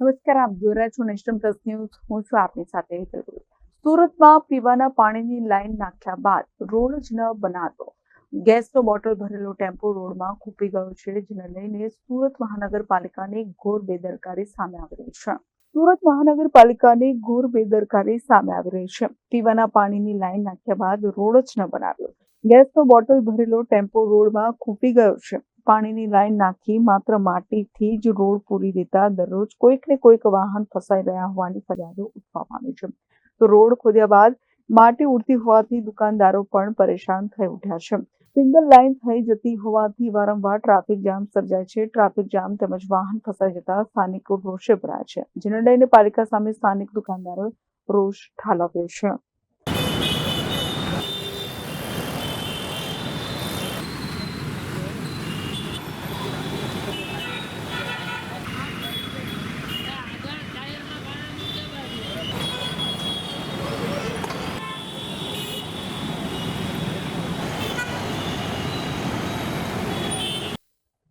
નમસ્કાર, આપ જોઈ રહ્યા છો નેશનલ પ્લસ ન્યૂઝ. હું છું આપની સાથે સુરતમાં પીવાના પાણીની લાઈન નાખ્યા બાદ રોડ જ ન બનાતો. ગેસનો બોટલ ભરેલો ટેમ્પો રોડમાં ખૂપી ગયો છે, જેને લઈને સુરત મહાનગરપાલિકાની ઘોર બેદરકારી સામે આવી રહી છે. સુરત મહાનગરપાલિકાની ઘોર બેદરકારી સામે આવી રહી છે. પીવાના પાણીની લાઈન નાખ્યા બાદ રોડ જ ન બનાવ્યો. ગેસનો બોટલ ભરેલો ટેમ્પો રોડમાં ખૂપી ગયો છે. પાણીની લાઈન નાખી માત્ર માટીથી જ રોડ પૂરી દેતા દરરોજ કોઈક ને કોઈક વાહન ફસાઈ રહ્યા હોવાની ફરિયાદો ઉઠવા પામી છે. તો રોડ ખોદ્યા બાદ માટી ઉડતી હોવાથી દુકાનદારો પણ પરેશાન થઈ ઉઠ્યા છે. સિંગલ લાઈન થઈ જતી હોવાથી વારંવાર ટ્રાફિક જામ સર્જાય છે. ટ્રાફિક જામ તેમજ વાહન ફસાઈ જતા સ્થાનિકો રોષે ભરાયા છે. જેને લઈને પાલિકા સામે સ્થાનિક દુકાનદારોએ રોષ ઠાલવ્યો છે.